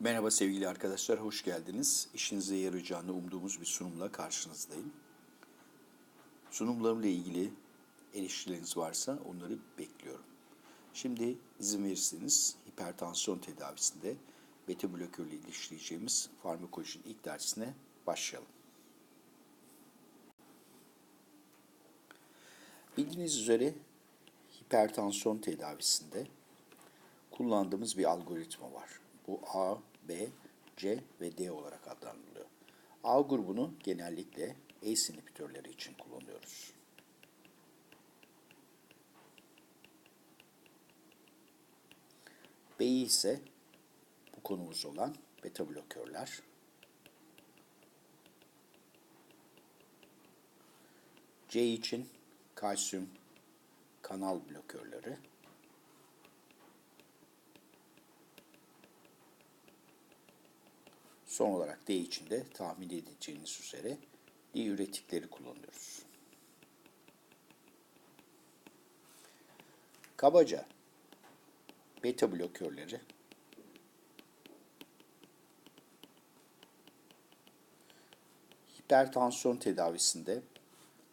Merhaba sevgili arkadaşlar, hoş geldiniz. İşinize yarayacağını umduğumuz bir sunumla karşınızdayım. Sunumlarımla ilgili eleştirileriniz varsa onları bekliyorum. Şimdi izin verirseniz hipertansiyon tedavisinde beta blokörle iliştireceğimiz farmakolojinin ilk dersine başlayalım. Bildiğiniz üzere hipertansiyon tedavisinde kullandığımız bir algoritma var. Bu A, B, C ve D olarak adlandırılıyor. A grubunu genellikle ACE inhibitörleri için kullanıyoruz. B'yi ise bu konumuz olan beta blokörler. C için kalsiyum kanal blokörleri. Son olarak D için de tahmin edeceğiniz üzere diüretikleri kullanıyoruz. Kabaca beta blokörleri hipertansiyon tedavisinde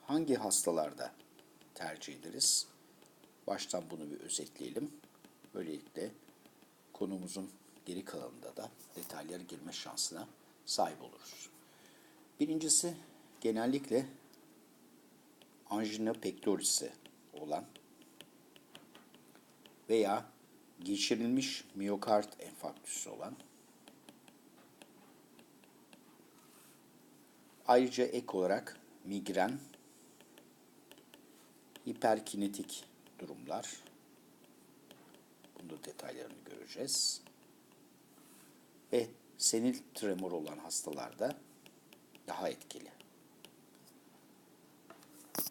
hangi hastalarda tercih ederiz? Baştan bunu bir özetleyelim. Böylelikle konumuzun geri kalanında da detaylara girme şansına sahip oluruz. Birincisi genellikle angina pectoris'i olan veya geçirilmiş miyokard enfarktüsü olan ayrıca ek olarak migren, hiperkinetik durumlar, bunda detaylarını göreceğiz ve senil tremor olan hastalarda daha etkili.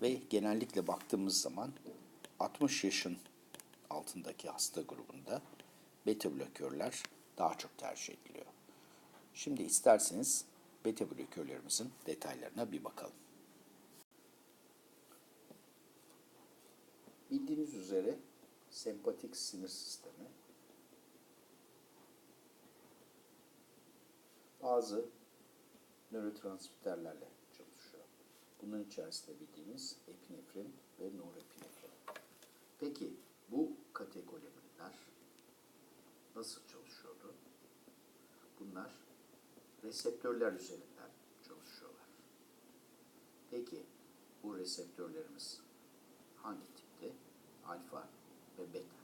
Ve genellikle baktığımız zaman 60 yaşın altındaki hasta grubunda beta blokörler daha çok tercih ediliyor. Şimdi isterseniz beta blokörlerimizin detaylarına bir bakalım. Bildiğiniz üzere sempatik sinir sistemi bazı nörotransmitterlerle çalışıyor. Bunun içerisinde bildiğimiz epinefrin ve norepinefrin. Peki bu kategoriler nasıl çalışıyordu? Bunlar reseptörler üzerinden çalışıyorlar. Peki bu reseptörlerimiz hangi tipte? Alfa ve beta.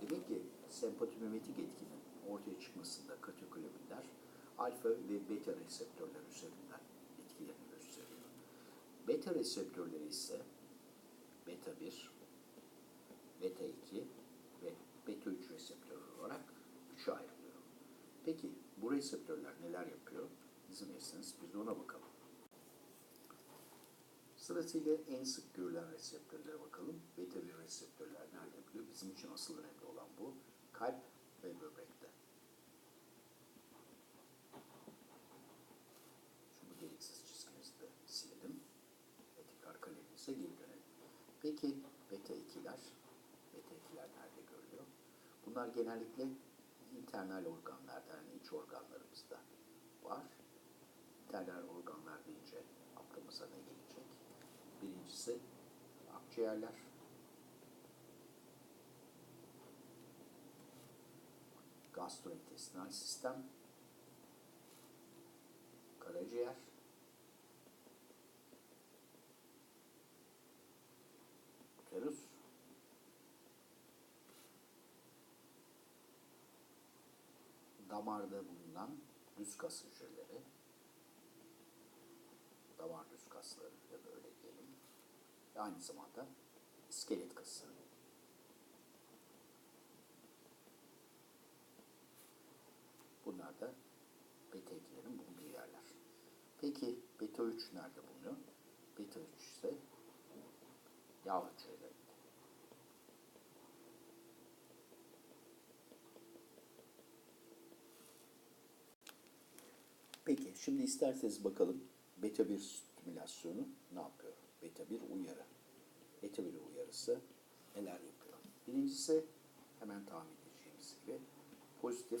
Demek ki sempatomimetik etkinin ortaya çıkmasında katekolamiler alfa ve beta reseptörler üzerinden etkilerini gösteriyor. Beta reseptörleri ise beta 1, beta 2 ve beta 3 reseptör olarak üçe ayrılıyor. Peki bu reseptörler neler yapıyor? İzin verirseniz biz de ona bakalım. Sırasıyla en sık görülen reseptörlere bakalım. Beta 1 reseptörler nerede yapıyor? Bizim için asıl önemli olan bu. Kalp ve böbrekte. Şu bu gereksiz çizgimizi de silelim. Ve tekrar kalemimize geri dönelim. Peki beta 2'ler? Beta 2'ler nerede görülüyor? Bunlar genellikle internal organlarda yani iç organlarımızda var. İnternal organlar deyince aklımıza ne gelecek? Birincisi akciğerler. Gastrointestinal sistem. Karaciğer. Damarda bulunan düz kas hücreleri. Damar düz kasları ya da öyle diyelim. Ve aynı zamanda iskelet kası. Bunlar da beta 2'lerin bulunduğu yerler. Peki beta 3 nerede bulunuyor? Beta 3 ise yağ hücrelerinde. Peki şimdi isterseniz bakalım beta 1 stimülasyonu ne yapıyor? Beta 1 uyarı. Beta 1 uyarısı neler yapıyor? Birincisi hemen tahmin edeceğimiz gibi pozitif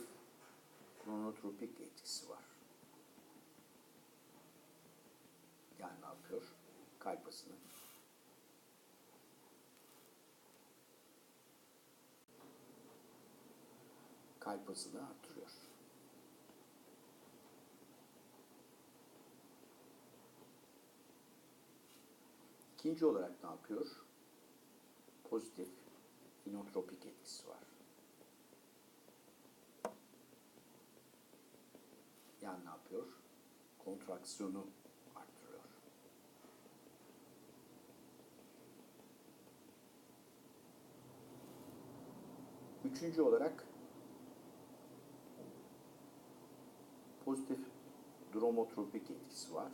kronotropik etkisi var. Yani ne yapıyor? Kalp hızını kalp hızını artırıyor. İkinci olarak ne yapıyor? Pozitif inotropik etkisi var. Yani ne yapıyor? Kontraksiyonu arttırıyor. Üçüncü olarak pozitif dromotropik etkisi var.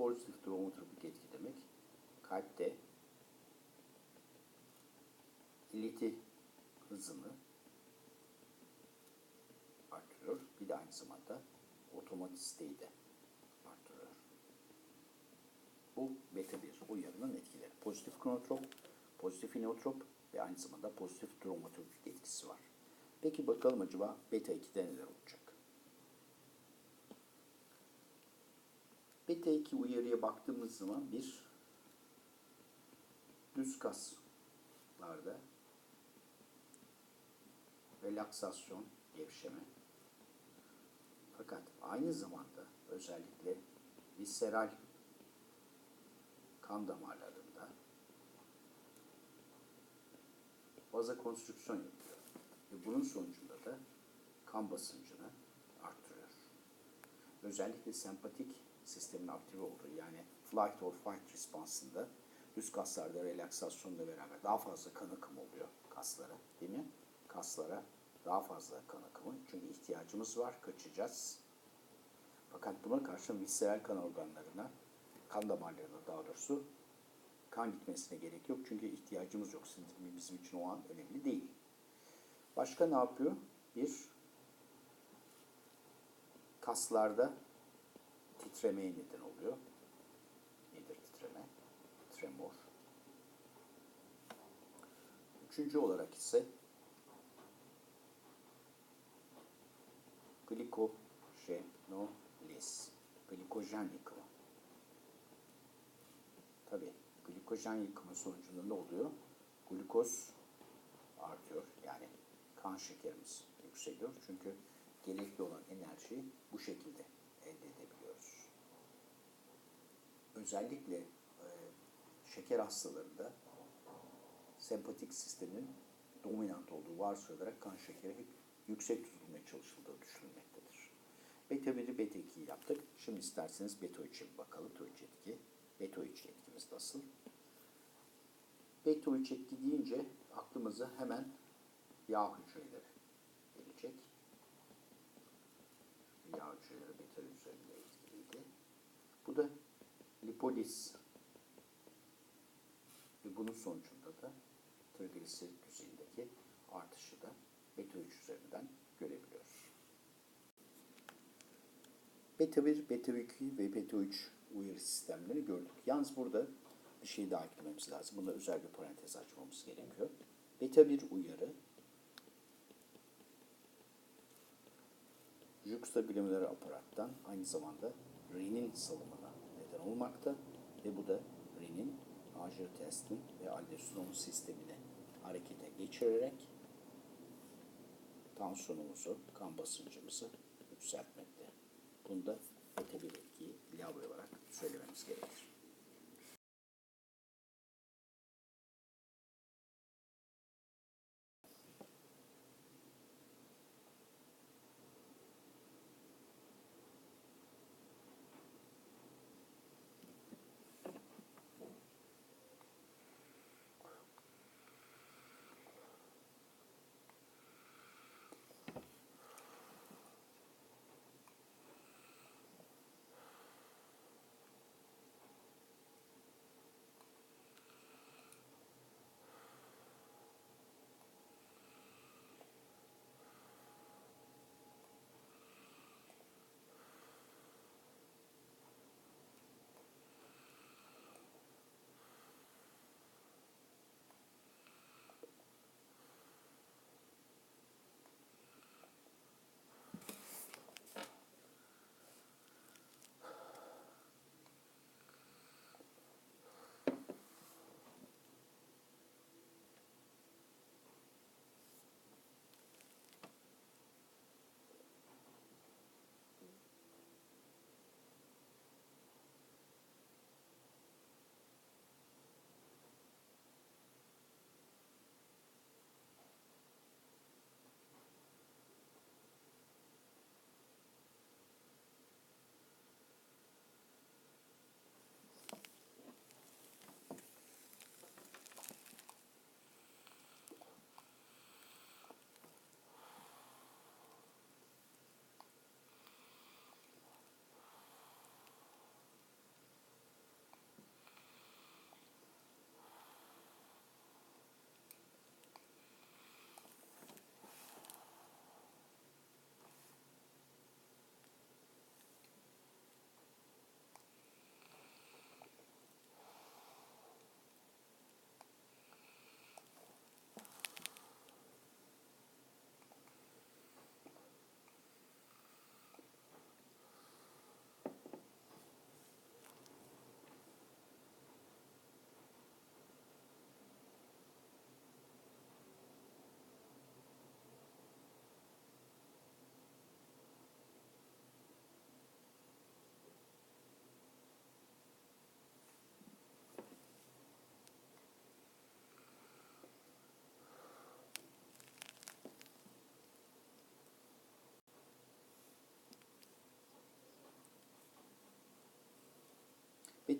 Pozitif dromotropik etki demek kalpte ileti hızını artırıyor. Bir de aynı zamanda otomatisteyi de artırıyor. Bu beta 1 uyarının etkileri. Pozitif kronotrop, pozitif inotrop ve aynı zamanda pozitif dromotropik etkisi var. Peki bakalım acaba beta 2'de neler olacak? Beta 2 uyarıya baktığımız zaman bir düz kaslarda relaksasyon, gevşeme. Fakat aynı zamanda özellikle visceral kan damarlarında vazokonstrüksiyon yapıyor. Ve bunun sonucunda da kan basıncını arttırıyor. Özellikle sempatik sistemin aktive olduğu yani flight or fight respansında üst kaslarda relaksasyonla beraber daha fazla kan akımı oluyor kaslara değil mi? Kaslara daha fazla kan akımı. Çünkü ihtiyacımız var, kaçacağız. Fakat buna karşın visceral kan organlarına, kan damarlarına daha doğrusu kan gitmesine gerek yok. Çünkü ihtiyacımız yok. Sindirimi bizim için o an önemli değil. Başka ne yapıyor? Bir, kaslarda titremeye neden oluyor. Nedir titreme? Tremor. Üçüncü olarak ise glikojenolis, glikojen yıkımı. Tabi glikojen yıkımı sonucunda ne oluyor? Glukoz artıyor. Yani kan şekerimiz yükseliyor. Çünkü gerekli olan enerjiyi bu şekilde elde edebiliyoruz. Özellikle e, şeker hastalarında sempatik sistemin dominant olduğu varsayılarak kan şekeri hep yüksek tutulmaya çalışıldığı düşünülmektedir. Beta 1'i beta 2'yi yaptık. Şimdi isterseniz beta 3'e bakalım. Beta 3 etki. Beta 3 etkimiz nasıl? Beta 3 etki deyince aklımıza hemen yağ hücreleri gelecek. Yağ hücreleri beta üzerinde etkiliydi. Bu da lipoliz ve bunun sonucunda da trigliserit düzeyindeki artışı da beta 3 üzerinden görebiliyoruz. Beta 1, beta 2 ve beta 3 uyarı sistemleri gördük. Yalnız burada bir şey daha eklememiz lazım. Bunda özel bir parantez açmamız gerekiyor. Beta 1 uyarı juxtabilmeler aparattan aynı zamanda renin salımına neden olmakta ve bu da renin anjiyotensin ve aldosteron sistemini harekete geçirerek tansiyonumuzu, kan basıncımızı yükseltmekte. Bunda beta bir etkiyi ilave olarak söylememiz gerekir.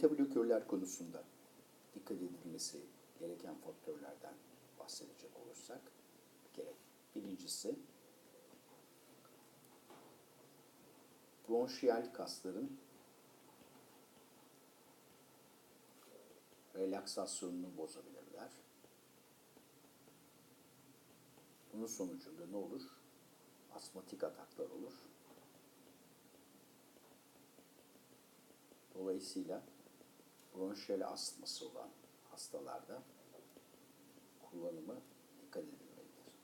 Beta blokörler konusunda dikkat edilmesi gereken faktörlerden bahsedecek olursak bir kere birincisi bronşiyal kasların relaksasyonunu bozabilirler. Bunun sonucunda ne olur? Asmatik ataklar olur. Dolayısıyla bronşiyel astması olan hastalarda kullanımı dikkat edilmelidir.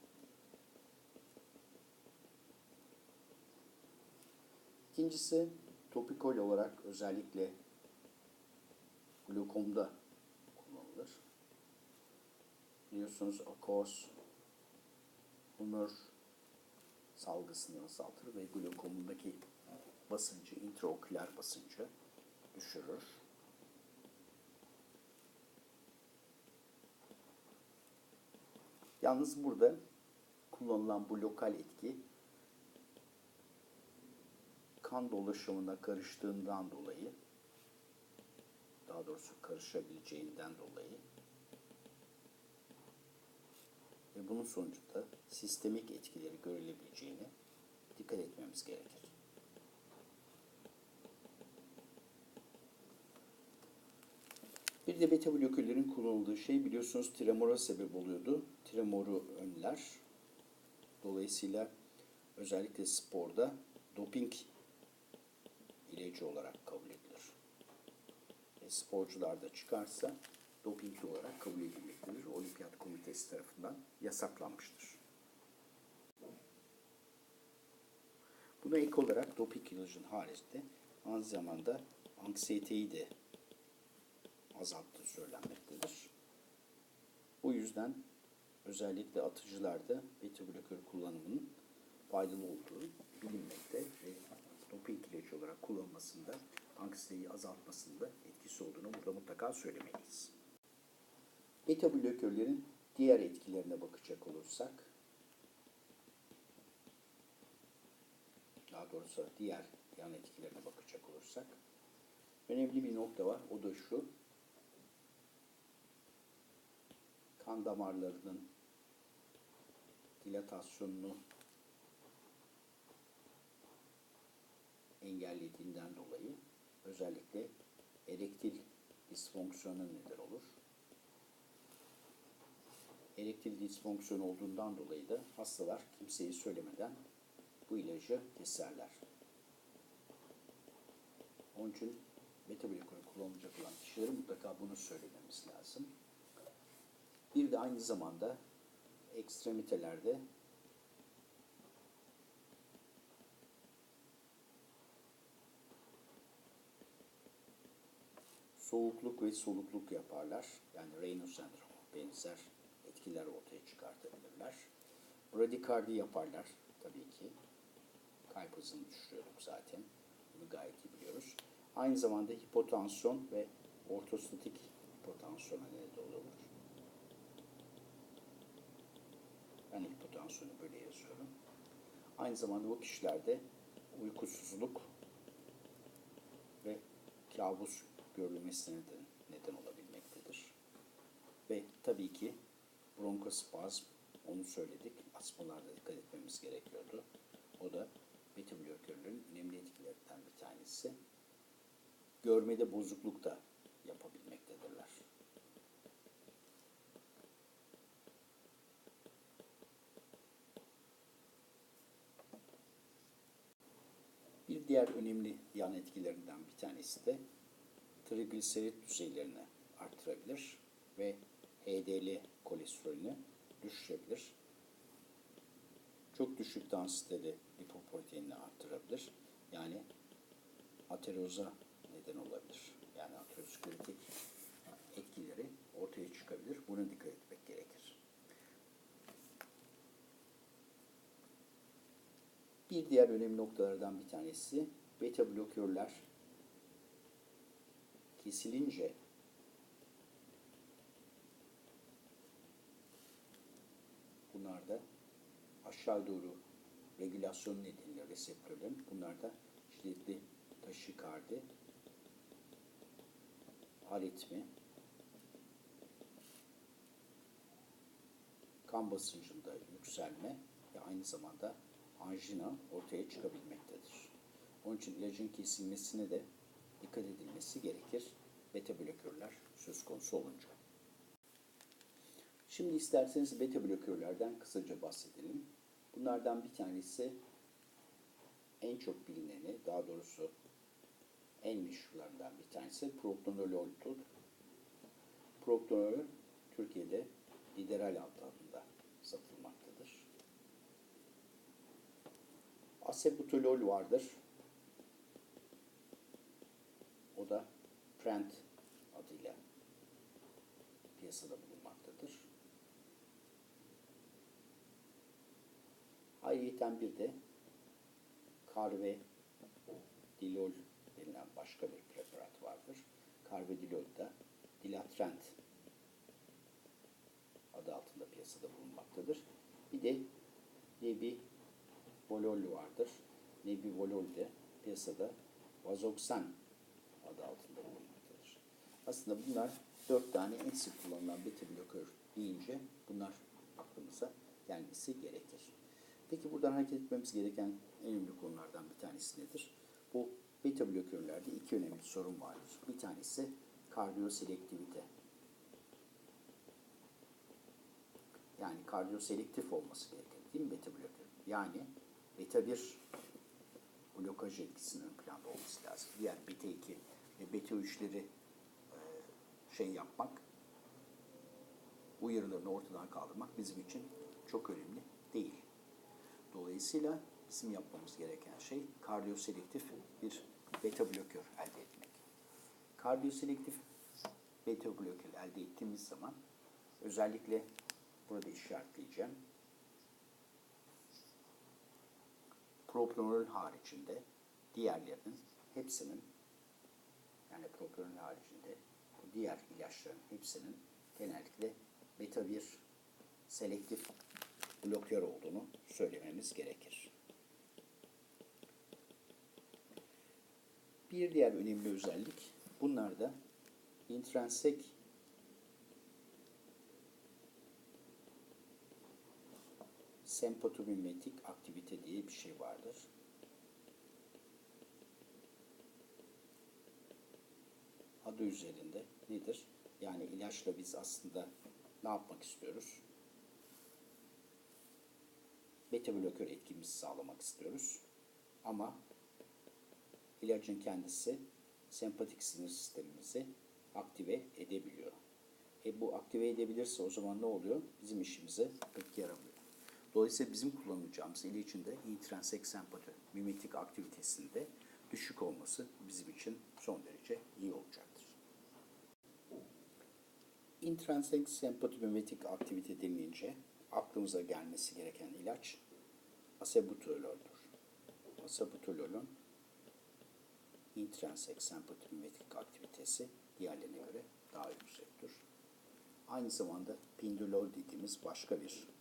İkincisi topikal olarak özellikle glokomda kullanılır. Biliyorsunuz akos, humör salgısını azaltır ve glokomundaki basıncı, intraoküler basıncı düşürür. Yalnız burada kullanılan bu lokal etki kan dolaşımına karıştığından dolayı daha doğrusu karışabileceğinden dolayı ve bunun sonucunda sistemik etkileri görülebileceğine dikkat etmemiz gerekir. Bir de beta blokörlerin kullanıldığı şey biliyorsunuz tremora sebep oluyordu. Tremoru önler. Dolayısıyla özellikle sporda doping ilacı olarak kabul edilir. E, sporcularda çıkarsa dopingli olarak kabul edilmektedir. Olimpiyat Komitesi tarafından yasaklanmıştır. Buna ek olarak doping ilacın haricinde aynı zamanda anksiyeteyi de azalttığı söylenmektedir. Bu yüzden özellikle atıcılarda beta blokör kullanımının faydalı olduğu bilinmekte ve doping ilacı olarak kullanılmasında anksiyeteyi azaltmasında etkisi olduğunu burada mutlaka söylemeliyiz. Beta blokörlerin diğer etkilerine bakacak olursak daha doğrusu diğer yan etkilerine bakacak olursak önemli bir nokta var. O da şu. Kan damarlarının dilatasyonunu engellediğinden dolayı özellikle erektil disfonksiyona neden olur. Erektil disfonksiyon olduğundan dolayı da hastalar kimseyi söylemeden bu ilacı keserler. Onun için beta blokörü kullanılacak olan kişilere mutlaka bunu söylememiz lazım. Bir de aynı zamanda ekstremitelerde soğukluk ve solukluk yaparlar. Yani Raynaud sendromu benzer etkiler ortaya çıkartabilirler. Bradikardi yaparlar tabii ki. Kalp hızını düşürüyorum zaten. Bunu gayet iyi biliyoruz. Aynı zamanda hipotansiyon ve ortostatik hipotansiyona neden hipotansiyonu böyle yazıyorum. Aynı zamanda bu kişilerde uykusuzluk ve kabus görülmesine de neden olabilmektedir. Ve tabii ki bronkospazm, onu söyledik, asmalarda dikkat etmemiz gerekiyordu. O da beta blokörlerin önemli etkilerinden bir tanesi. Görmede bozukluk da yapabilmektedirler. Diğer önemli yan etkilerinden bir tanesi de trigliserit düzeylerini artırabilir ve HDL kolesterolünü düşürebilir. Çok düşük densitede lipoproteinini arttırabilir. Yani ateroza neden olabilir. Yani aterosklerotik etkileri ortaya çıkabilir. Buna dikkat etmek gerekir. Bir diğer önemli noktalardan bir tanesi beta blokörler kesilince bunlarda aşağı doğru regülasyon nedeniyle reseptörlerin bunlarda şiddetli taşikardi aritmi, kan basıncında yükselme ve aynı zamanda anjina ortaya çıkabilmektedir. Onun için ilacın kesilmesine de dikkat edilmesi gerekir beta blokörler söz konusu olunca. Şimdi isterseniz beta blokörlerden kısaca bahsedelim. Bunlardan bir tanesi en çok bilineni, daha doğrusu en meşhurlarından bir tanesi propranolol'dur. Propranolol Türkiye'de Lideral adı adında satılmaktadır. Asebutolol vardır. O da Prent adıyla piyasada bulunmaktadır. Ayrıca bir de Carve Dilol denilen başka bir preparat vardır. Carve Dilol da Dilatrent adı altında piyasada bulunmaktadır. Bir de Nebi Volol vardır. Nebi Volol de piyasada Vazoxan adı altında bulunmaktadır. Aslında bunlar dört tane en sık kullanılan beta blokör deyince bunlar aklımıza gelmesi gerekir. Peki buradan hareket etmemiz gereken en önemli konulardan bir tanesi nedir? Bu beta blokörlerde iki önemli sorun vardır. Bir tanesi kardiyoselektivite. Yani kardiyoselektif olması gerekir değil mi beta blokör? Yani beta 1 blokaj etkisinin planda olması lazım. Diğer beta 2 ve beta 3'leri e, şey yapmak, uyarılarını ortadan kaldırmak bizim için çok önemli değil. Dolayısıyla bizim yapmamız gereken şey kardiyoselektif bir beta blokör elde etmek. Kardiyoselektif beta blokör elde ettiğimiz zaman özellikle burada işaretleyeceğim. Propranolol haricinde diğerlerinin hepsinin yani propranolol haricinde diğer ilaçların hepsinin genellikle beta 1 selektif blokör olduğunu söylememiz gerekir. Bir diğer önemli özellik bunlarda intrinsik sempatomimetik aktivite diye bir şey vardır. Adı üzerinde nedir? Yani ilaçla biz aslında ne yapmak istiyoruz? Beta blokör etkimizi sağlamak istiyoruz. Ama ilacın kendisi sempatik sinir sistemimizi aktive edebiliyor. E bu aktive edebilirse o zaman ne oluyor? Bizim işimize pek yaramıyor. Dolayısıyla bizim kullanacağımız ilacın da intrinsik sempati mimetik aktivitesinde düşük olması bizim için son derece iyi olacaktır. Intrinsik sempati mimetik aktivite denilince aklımıza gelmesi gereken ilaç asebutolol'dur. Asebutolol'ün intrinsik sempati mimetik aktivitesi diğerlerine göre daha yüksektir. Aynı zamanda pindolol dediğimiz başka bir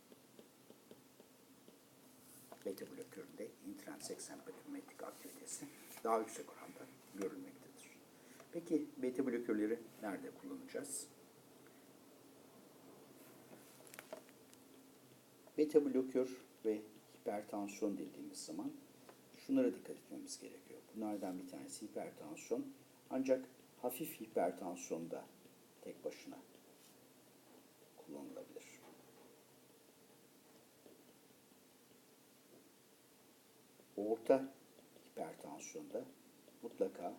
beta bloköründe intrinsik sempatometrik aktivitesi daha yüksek oranda görülmektedir. Peki beta blokörleri nerede kullanacağız? Beta blokör ve hipertansiyon dediğimiz zaman şunlara dikkat etmemiz gerekiyor. Bunlardan bir tanesi hipertansiyon. Ancak hafif hipertansiyonda tek başına kullanılabilir. Orta hipertansiyonda mutlaka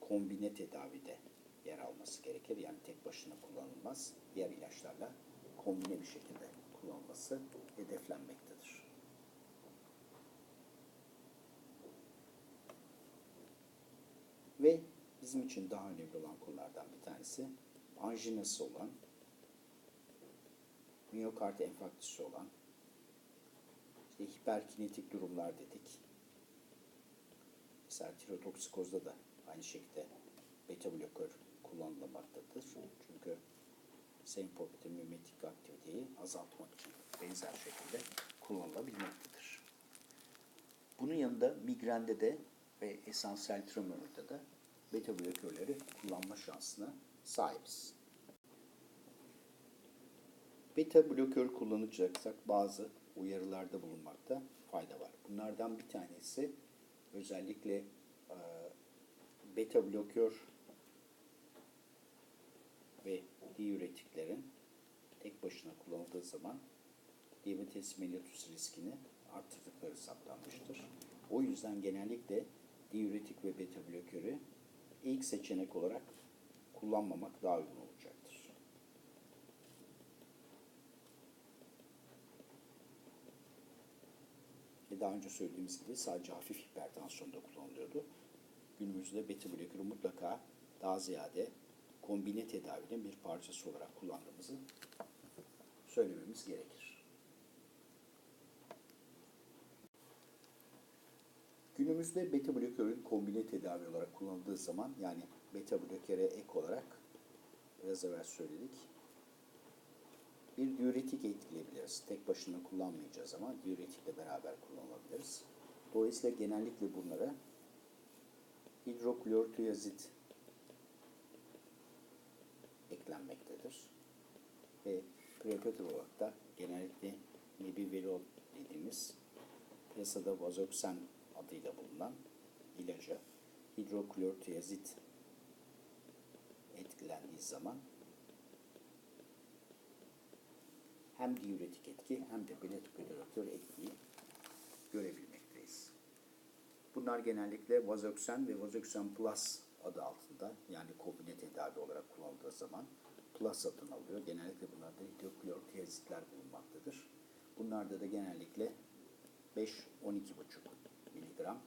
kombine tedavide yer alması gerekir. Yani tek başına kullanılmaz. Diğer ilaçlarla kombine bir şekilde kullanılması hedeflenmektedir. Ve bizim için daha önemli olan konulardan bir tanesi anjinası olan, miyokard enfarktüsü olan işte hiperkinetik durumlar dedik. Mesela tirotoksikozda da aynı şekilde beta blokör kullanılmaktadır. Çünkü sempatomimetik aktiviteyi azaltmak için benzer şekilde kullanılabilmektedir. Bunun yanında migrende de ve esansiyel tremorda da beta blokörleri kullanma şansına sahibiz. Beta blokör kullanacaksak bazı uyarılarda bulunmakta fayda var. Bunlardan bir tanesi özellikle e, beta blokör ve diüretiklerin tek başına kullanıldığı zaman diabetes mellitus riskini arttırdıkları saptanmıştır. O yüzden genellikle diüretik ve beta blokörü ilk seçenek olarak kullanmamak daha uygun olacaktır. Ve daha önce söylediğimiz gibi sadece hafif hipertansiyonda kullanılıyordu. Günümüzde beta blokörü mutlaka daha ziyade kombine tedavinin bir parçası olarak kullandığımızı söylememiz gerekir. Günümüzde beta blokörün kombine tedavi olarak kullanıldığı zaman yani beta bloköre ek olarak biraz evvel söyledik bir diüretik etkileyebiliriz. Tek başına kullanmayacağız ama diüretikle beraber kullanılabiliriz. Dolayısıyla genellikle bunlara hidroklortiazid eklenmektedir. Ve preparatif olarak da genellikle nebiverol dediğimiz piyasada vazoksen adıyla bulunan ilaca hidroklortiazid etkilendiği zaman hem diüretik etki hem de beta etkiyi görebilmekteyiz. Bunlar genellikle Vazoksen ve Vazoksen Plus adı altında yani kombine tedavi olarak kullanıldığı zaman Plus adını alıyor. Genellikle bunlarda hidroklortiazitler bulunmaktadır. Bunlarda da genellikle 5-12,5 miligram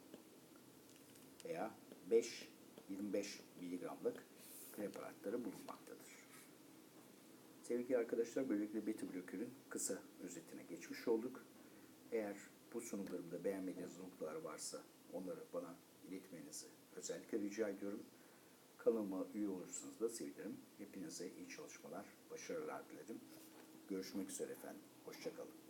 veya 5-25 miligramlık preparatları bulunmaktadır. Sevgili arkadaşlar, böylelikle beta blokörün kısa özetine geçmiş olduk. Eğer bu sunumlarımda beğenmediğiniz noktalar varsa onları bana iletmenizi özellikle rica ediyorum. Kanalıma üye olursanız da sevinirim. Hepinize iyi çalışmalar, başarılar dilerim. Görüşmek üzere efendim. Hoşçakalın.